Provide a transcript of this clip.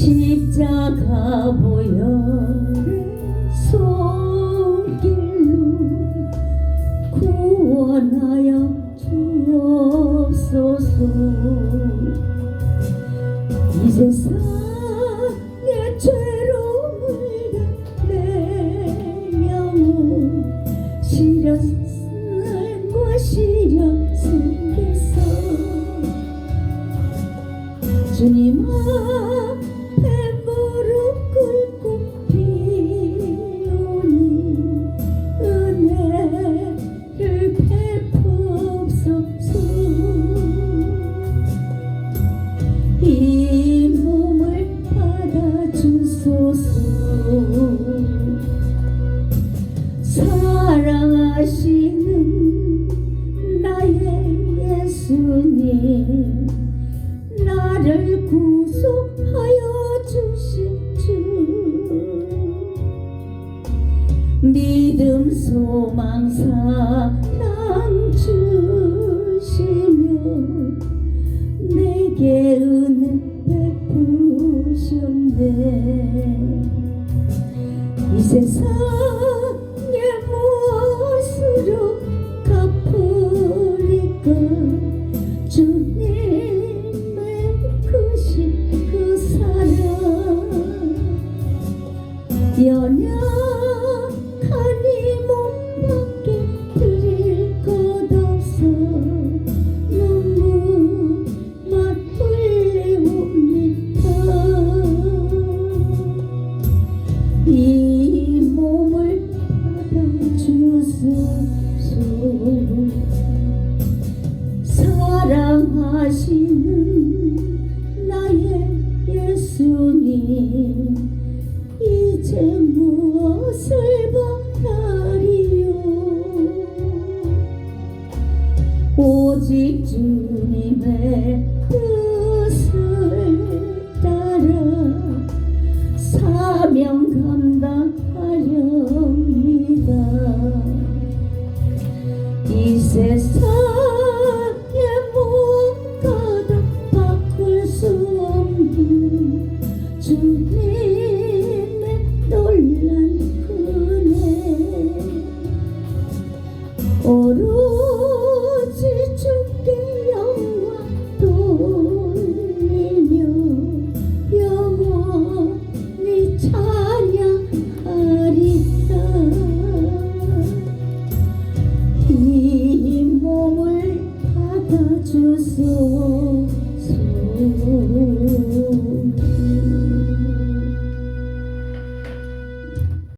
십자가 보혈의 손길로 구원하여 주옵소서. 이 세상의 죄로움을 내 영혼 시련과 시련 속에서 주님 앞 나를 구속하여 주신 주. 믿음 소망 사랑 주시며 내게 은혜 베푸셨네. 이 세상 연약하니 몸밖에 드릴 것 없어. 눈물만 흘리옵니다 이 몸을 받아주소 무엇을 바라리요. 오직 주님의 뜻을 따라 사명 감당하렵니다. 이 세상의 무엇과도 바꿀 수 없는 주님의 놀란 은혜 오로지 주께 영광 돌리며 영원히 찬양하리라. 이 몸을 받아주소서